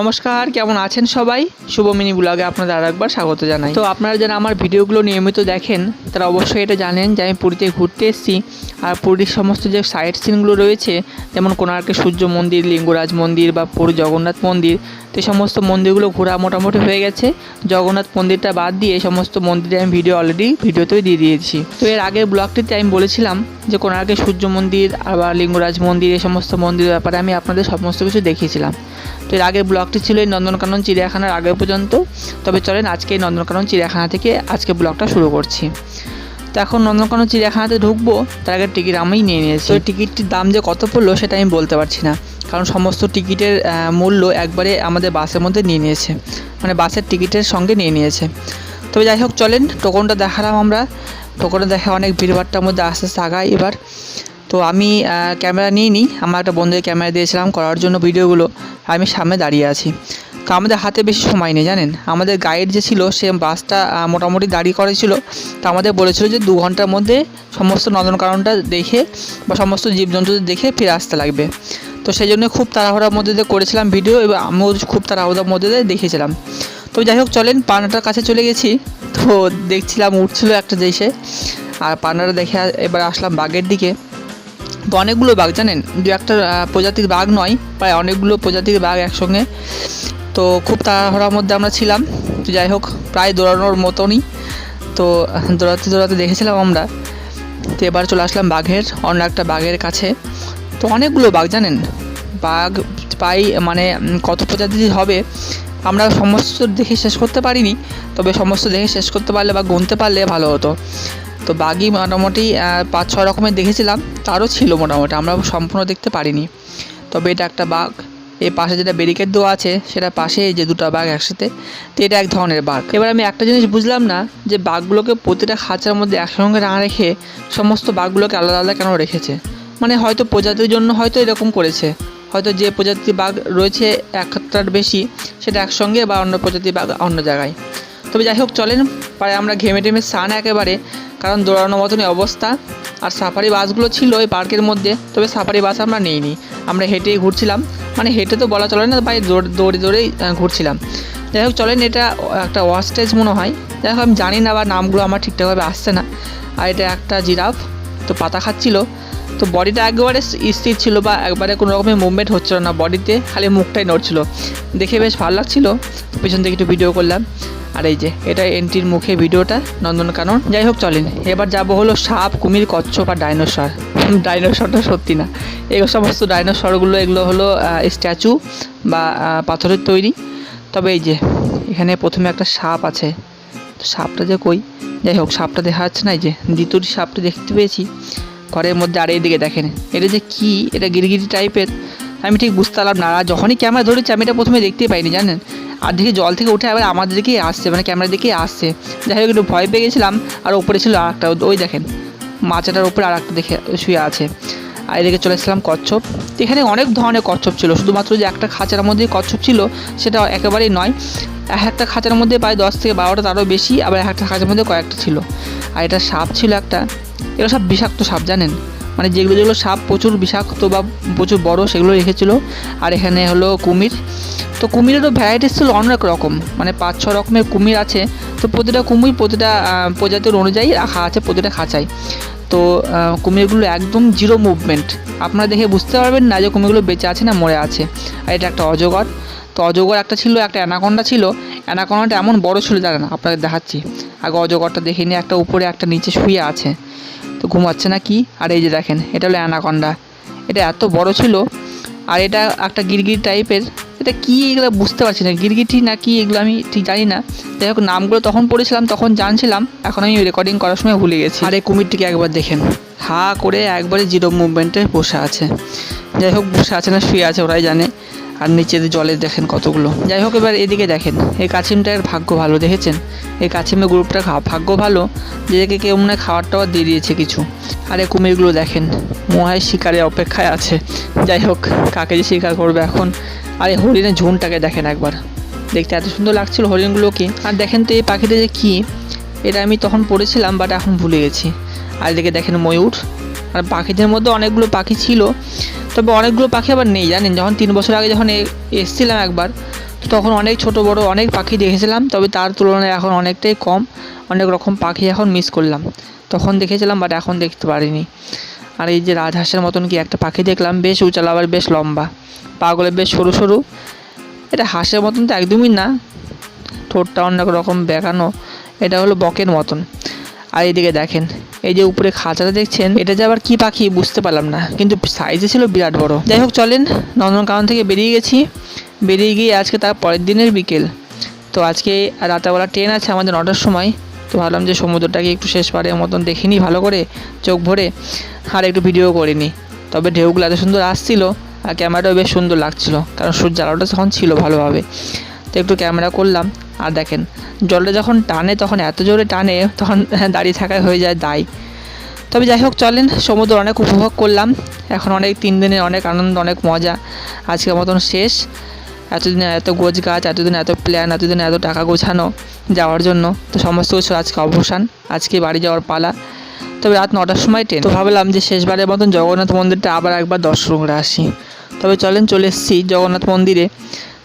নমস্কার, কেমন আছেন সবাই? শুভ মিনি ব্লগে আপনাদের আর একবার স্বাগত জানাই। তো আপনারা যারা আমার ভিডিওগুলো নিয়মিত দেখেন, তারা অবশ্যই এটা জানেন যে আমি পুরীতে ঘুরতে এসেছি। আর পুরীর সমস্ত যে সাইট সিনগুলো রয়েছে, যেমন কোণার্কের সূর্য মন্দির, লিঙ্গরাজ মন্দির বা পুরী জগন্নাথ মন্দির তো এই সমস্ত মন্দিরগুলো ঘোরা মোটামুটি হয়ে গেছে। জগন্নাথ মন্দিরটা বাদ দিয়ে এই সমস্ত মন্দিরে আমি ভিডিও অলরেডি ভিডিওতেই দিয়ে দিয়েছি। তো এর আগের ব্লগটিতে আমি বলেছিলাম যে কোণার্কের সূর্য মন্দির, আবার লিঙ্গরাজ মন্দির, এই সমস্ত মন্দিরের ব্যাপারে আমি আপনাদের সমস্ত কিছু দেখিয়েছিলাম। তো এর আগের ব্লগটি ছিল এই নন্দনকানন চিড়িয়াখানার আগে পর্যন্ত। তবে চলেন আজকে এই নন্দনকানন চিড়িয়াখানা থেকে আজকে ব্লগটা শুরু করছি। তো এখন নন্দনকানন চিড়িয়াখানাতে ঢুকবো, তার আগে টিকিট আমিই নিয়ে নিয়েছি। এই টিকিটটির দাম যে কত পড়ল সেটা আমি বলতে পারছি না। কারণ সমস্ত টিকিটের মূল্য একবারে আমাদের বাসের মধ্যে নিয়ে নিয়েছে। মানে বাসের টিকিটের সঙ্গে নিয়ে নিয়েছে। তবে যাই হোক, চলেন, টোকনটা দেখালাম আমরা। টোকনটা দেখা অনেক ভিড়ভাট্টার মধ্যে আস্তে আস্তে আগাই এবার। তো আমি ক্যামেরা নিয়ে নিই আমার একটা বন্ধুকে ক্যামেরা দিয়েছিলাম করার জন্য ভিডিওগুলো। আমি সামনে দাঁড়িয়ে আছি। তো আমাদের হাতে বেশি সময় নেই, জানেন? আমাদের গাইড যে ছিল, সে বাসটা মোটামুটি দাঁড়িয়ে করেছিল তো আমাদের বলেছিল যে দু ঘণ্টার মধ্যে সমস্ত নন্দনকাননটা দেখে বা সমস্ত জীবজন্তুদের দেখে ফিরে আসতে লাগবে। তো সেই জন্য খুব তাড়াহুড়ার মধ্যে দিয়ে করেছিলাম ভিডিও এবং আমিও খুব তাড়াহুড়ার মধ্যে দিয়ে দেখেছিলাম তো যাই হোক, চলেন পানাটার কাছে চলে গেছি। তো দেখছিলাম, উঠছিল একটা দেশে। আর পানাটা দেখে এবার আসলাম বাঘের দিকে। তো অনেকগুলো বাঘ, জানেন? দু একটা প্রজাতির বাঘ নয়, প্রায় অনেকগুলো প্রজাতির বাঘ একসঙ্গে। তো খুব তাড়াহুড়ার মধ্যে আমরা ছিলাম। যাই হোক, প্রায় দৌড়ানোর মতনই। তো দৌড়াতে দৌড়াতে দেখেছিলাম আমরা। তো এবার চলে আসলাম বাঘের, অন্য একটা বাঘের কাছে। তো অনেকগুলো বাঘ, জানেন? বাঘ পাই মানে কত প্রজাতির হবে, আমরা সমস্ত দেখে শেষ করতে পারিনি। তবে সমস্ত দেখে শেষ করতে পারলে বা গুনতে পারলে ভালো হতো। তো বাঘই মোটামুটি পাঁচ ছ রকমের দেখেছিলাম। তারও ছিল মোটামুটি, আমরা সম্পূর্ণ দেখতে পারিনি। তবে এটা একটা বাঘ। এই পাশে যেটা ব্যারিকেড দেওয়া আছে, সেটা পাশে যে দুটো বাঘ একসাথে, তো এটা এক ধরনের বাঘ। এবার আমি একটা জিনিস বুঝলাম না, যে বাঘগুলোকে প্রতিটা খাঁচার মধ্যে একসঙ্গে না রেখে সমস্ত বাঘগুলোকে আলাদা আলাদা কেন রেখেছে? মানে হয়তো প্রজাতির জন্য হয়তো এরকম করেছে। হয়তো যে প্রজাতির বাঘ রয়েছে একটার বেশি, সেটা একসঙ্গে বা অন্য প্রজাতির বাঘ অন্য জায়গায়। তবে যাই হোক, চলেন প্রায় আমরা ঘেমে টেমে স্নান একেবারে, কারণ দৌড়ানোর মতনই অবস্থা। আর সাফারি বাসগুলো ছিল ওই পার্কের মধ্যে, তবে সাফারি বাস আমরা নিইনি। আমরা হেঁটেই ঘুরছিলাম। মানে হেঁটে তো বলা চলে না ভাই দৌড়- দৌড়ে দৌড়েই ঘুরছিলাম। যাই হোক, চলেন, এটা একটা ওয়াস্টেজ মনে হয়। যাই হোক, আমি জানি না বা নামগুলো আমার ঠিকঠাকভাবে আসছে না। আর এটা একটা জিরাফ, তো পাতা খাচ্ছিল। তো বডিটা একবারে স্থির ছিল বা একবারে কোনো রকমের মুভমেন্ট হচ্ছিল না, বডিতে খালি মুখটাই নড়ছিল। দেখে বেশ ভালো লাগছিল। পেছন থেকে একটু ভিডিও করলাম। আর এই যে, এটা এন্ট্রির মুখে ভিডিওটা নন্দনকানন। যাই হোক, চলেন, এবার যাব হলো সাপ, কুমির, কচ্ছপ আর ডাইনোসর ডাইনোসরটা সত্যি না। এই সমস্ত ডাইনোসরগুলো এগুলো হলো স্ট্যাচু বা পাথরের তৈরি। তবে এই যে, এখানে প্রথমে একটা সাপ আছে। তো সাপটা যে কই? যাই হোক, সাপটা দেখা যাচ্ছে না, এই যে, দ্বিতীয় সাপটা দেখতে পেয়েছি। ঘরের মধ্যে আর এইদিকে দেখেন, এটা যে কি? এটা গিরগিরি টাইপের। আমি ঠিক বুঝতে পারলাম না, আর যখনই ক্যামেরা ধরেছি, আমি এটা প্রথমে দেখতেই পাইনি, জানেন? আর দেখি জল থেকে উঠে আবার আমাদের দিকেই আসছে মানে ক্যামেরার দিকেই আসছে। যাই হোক, একটু ভয় পেয়ে গেছিলাম, আর ওপরে ছিল আর একটা ওই দেখেন মাচাটার উপরে আর একটা দেখে শুয়ে আছে। আর এদিকে চলে এসেছিলাম কচ্ছপ। এখানে অনেক ধরনের কচ্ছপ ছিল। শুধুমাত্র যে একটা খাঁচার মধ্যে কচ্ছপ ছিল, সেটা একেবারেই নয়। এক একটা খাঁচার মধ্যে প্রায় দশ থেকে বারোটা তারও বেশি, আবার এক একটা খাঁচার মধ্যে কয়েকটা ছিল। আর এটা সাপ ছিল একটা। এগুলো সব বিষাক্ত সাপ, জানেন? মানে যেগুলো যেগুলো সাপ প্রচুর বিষাক্ত বা প্রচুর বড়, সেগুলো রেখেছিল। আর এখানে হলো কুমির। তো কুমিরেরও ভ্যারাইটিস ছিল অনেক রকম। মানে পাঁচ, ছ রকমের কুমির আছে। তো প্রতিটা কুমির প্রতিটা প্রজাতির অনুযায়ী রাখা আছে, প্রতিটা খাঁচায়। তো কুমিরগুলো একদম জিরো মুভমেন্ট আপনারা দেখে বুঝতে পারবেন না যে কুমিরগুলো বেঁচে আছে না মরে আছে। আর এটা একটা অজগর। তো অজগর একটা ছিল, একটা অ্যানাকন্ডা ছিল। অ্যানাকন্ডাটা এমন বড় ছিল দাঁড়ান আপনাকে দেখাচ্ছি। আগে অজগরটা দেখে নিয়ে একটা উপরে, একটা নিচে শুয়ে আছে। তো ঘুমাচ্ছে না কি? আর এই যে দেখেন, এটা হলো অ্যানাকন্ডা। এটা এত বড় ছিল। আর এটা একটা গিরগির টাইপের এটা কি এগুলো বুঝতে পারছি না, গিরগিটি না কি এগুলো আমি ঠিক জানি না। যাই হোক, নামগুলো তখন পড়েছিলাম, তখন জানছিলাম, এখন আমি রেকর্ডিং করার সময় ভুলে গেছি। আর এই কুমিরটিকে একবার দেখেন। হা করে একবারে জিরো মুভমেন্টে বসে আছে। যাই হোক, বসে আছে না, শুয়ে আছে, ওরাই জানে। আর নিচে জলে দেখেন কতগুলো। যাই হোক, এবার এদিকে দেখেন, এই কাছিমটার ভাগ্য ভালো, দেখেছেন? এই কাছিমের গ্রুপটা ভাগ্য ভালো, যে একে কেউ মনে হয় খাবার টাবার দিয়ে দিয়েছে কিছু। আর এই কুমিরগুলো দেখেন মহায় হয় শিকারের অপেক্ষায় আছে। যাই হোক, কাকে যে শিকার করবে এখন? আর এই হরিণের ঝুনটাকে দেখেন একবার। দেখতে এত সুন্দর লাগছিল হরিণগুলোকে আর দেখেন তো এই পাখিটা যে কী, এটা আমি তখন পড়েছিলাম বাট এখন ভুলে গেছি। আর এদিকে দেখেন ময়ূর। আর পাখিদের মধ্যে অনেকগুলো পাখি ছিল। তবে অনেকগুলো পাখি আবার নেই, জানেন? যখন তিন বছর আগে যখন এসেছিলাম একবার তখন অনেক ছোট, বড় অনেক পাখি দেখেছিলাম। তবে তার তুলনায় এখন অনেকটাই কম। অনেক রকম পাখি এখন মিস করলাম। তখন দেখেছিলাম বাট এখন দেখতে পারিনি। আর এই যে রাজহাঁসের মতন কি একটা পাখি দেখলাম, বেশ উচাল আবার বেশ লম্বা। পাগুলো বেশ সরু সরু। এটা হাঁসের মতন তো একদমই না। ঠোঁটটা অনেক রকম বেঁকানো। এটা হলো বকের মতন। আর এইদিকে দেখেন, এই যে উপরে খাঁচাটা দেখছেন, এটা যে আবার কী পাখি বুঝতে পারলাম না। কিন্তু সাইজে ছিল বিরাট বড়। যাই হোক, চলেন নন্দনকানন থেকে বেরিয়ে গেছি। বেরিয়ে গিয়ে আজকে তার পরের দিনের বিকেল। তো আজকে রাতেবেলা ট্রেন আছে আমাদের নটার সময়। তো ভাবলাম যে সমুদ্রটাকে একটু শেষ শেষবারের মতন দেখিনি ভালো করে, চোখ ভরে, আর একটু ভিডিও করিনি। তবে ঢেউগুলো এত সুন্দর আসছিল, আর ক্যামেরাটাও বেশ সুন্দর লাগছিল, কারণ সূর্য আলোটা তখন ছিল ভালোভাবে। তো একটু ক্যামেরা করলাম, আর দেখেন, জলটা যখন টানে তখন এত জোরে টানে, তখন দাঁড়িয়ে থাকায় হয়ে যায় দায়। তবে যাই হোক, চলেন, সমুদ্র অনেক উপভোগ করলাম। এখন অনেক তিন দিনের অনেক আনন্দ, অনেক মজা, আজকের মতন শেষ। এতদিনে এত গোছ গাছ এতদিন এত প্ল্যান এতদিন এত টাকা গোছানো যাওয়ার জন্য। তো সমস্ত কিছু আজকে অবসান আজকে বাড়ি যাওয়ার পালা। তবে রাত নটার সময় ট্রেন। তো ভাবলাম যে শেষবারের মতন জগন্নাথ মন্দিরটা আবার একবার দর্শন করে আসি। তবে চলেন চলে এসেছি জগন্নাথ মন্দিরে।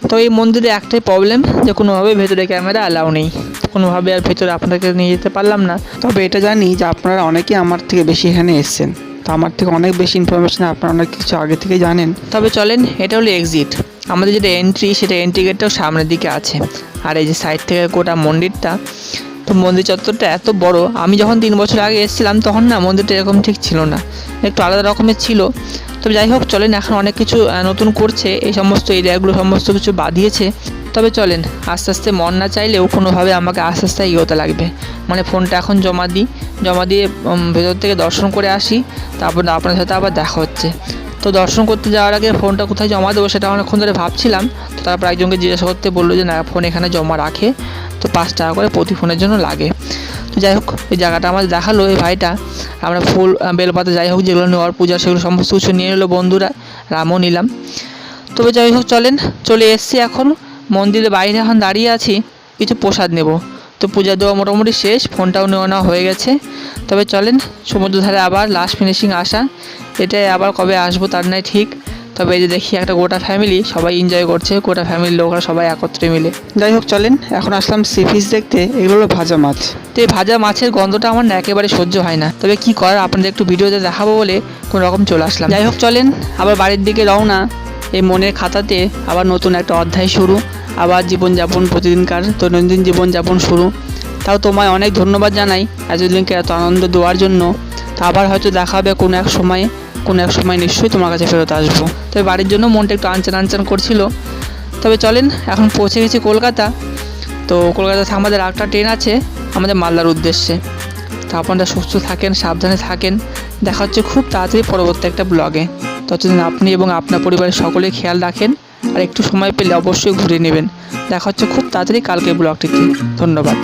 তো এই মন্দিরে একটাই প্রবলেম যে কোনোভাবে ভেতরে ক্যামেরা অ্যালাউ নেই। কোনোভাবে আর ভেতরে আপনাকে নিয়ে যেতে পারলাম না। তবে এটা জানি যে আপনারা অনেকেই আমার থেকে বেশি এখানে এসছেন। তো আমার থেকে অনেক বেশি ইনফরমেশন আপনারা অনেক কিছু আগে থেকে জানেন। তবে চলেন এটা হলো এক্সিট আমাদের যেটা এন্ট্রি সেটা এন্ট্রি গেটটাও সামনের দিকে আছে। আর এই যে সাইড থেকে গোটা মন্দিরটা, তো মন্দির চত্বরটা এত বড়, আমি যখন তিন বছর আগে এসেছিলাম, তখন না মন্দিরটা এরকম ঠিক ছিল না। একটু আলাদা রকমের ছিল। তবে যাই হোক, চলেন এখন অনেক কিছু নতুন করছে। এই সমস্ত এরিয়াগুলো, সমস্ত কিছু বাদিয়েছে তবে চলেন, আস্তে আস্তে মন না চাইলেও কোনোভাবে আমাকে আস্তে আস্তে এগোতে লাগবে। মানে ফোনটা এখন জমা দিই। জমা দিয়ে ভেতর থেকে দর্শন করে আসি। তারপর আপনার সাথে আবার দেখা হচ্ছে। তো দর্শন করতে যাওয়ার আগে ফোনটা কোথায় জমা দেবো সেটা অনেকক্ষণ ধরে ভাবছিলাম। তো তারপর একজনকে জিজ্ঞাসা করতে বলল যে, না, ফোন এখানে জমা রাখে। তো পাঁচ টাকা করে প্রতি ফোনের জন্য লাগে। তো যাই হোক, এই জায়গাটা আমাদের দেখাল এই ভাইটা। আমরা ফুল বেলপাতা যাই হোক, যেগুলো নেওয়ার পূজা, সেগুলো সমস্ত কিছু নিয়ে নিলো বন্ধুরা। রামও নিলাম। তবে যাই হোক, চলেন, চলে এসছি এখন। মন্দিরের বাইরে এখন দাঁড়িয়ে আছি, কিছু প্রসাদ নেব। তো পূজা দেওয়া মোটামুটি শেষ, ফোনটাও নেওয়া নেওয়া হয়ে গেছে। তবে চলেন সমুদ্র ধারে আবার লাস্ট ফিনিশিং আসা। এটাই আবার কবে আসব তার নাই ঠিক। তবে এই যে দেখি একটা গোটা ফ্যামিলি সবাই এনজয় করছে গোটা ফ্যামিলির লোকরা সবাই একত্রে মিলে। যাই হোক চলেন এখন আসলাম সি ফিশ দেখতে এগুলো হলো ভাজা মাছ। তো এই ভাজা মাছের গন্ধটা আমার না একেবারে সহ্য হয় না। তবে কি করার আপনাদের একটু ভিডিওতে দেখাবো বলে কোনো রকম চলে আসলাম। যাই হোক চলেন আবার বাড়ির দিকে রওনা। এই মনের খাতাতে আবার নতুন একটা অধ্যায় শুরু। আবার জীবনযাপন প্রতিদিনকার দৈনন্দিন জীবনযাপন শুরু। তাও তোমায় অনেক ধন্যবাদ জানাই এতদিনকে এত আনন্দ দেওয়ার জন্য। তো আবার হয়তো দেখা হবে কোনো এক সময়ে। কোনো এক সময় নিশ্চয়ই তোমার কাছে ফেরত আসব। তবে বাড়ির জন্য মনটা একটু আনচান আনচান করছিল। তবে চলেন, এখন পৌঁছে গেছি কলকাতা। তো কলকাতা আমাদের একটা ট্রেন আছে, আমাদের মালদার উদ্দেশ্যে। তো আপনারা সুস্থ থাকেন, সাবধানে থাকেন। দেখা হচ্ছে খুব তাড়াতাড়ি পরবর্তী একটা ব্লগে ততদিন আপনি এবং আপনার পরিবারের সকলে খেয়াল রাখেন আর একটু সময় পেলে অবশ্যই ঘুরে নেবেন। দেখা হচ্ছে খুব তাড়াতাড়ি কালকে ব্লগটিতে ধন্যবাদ।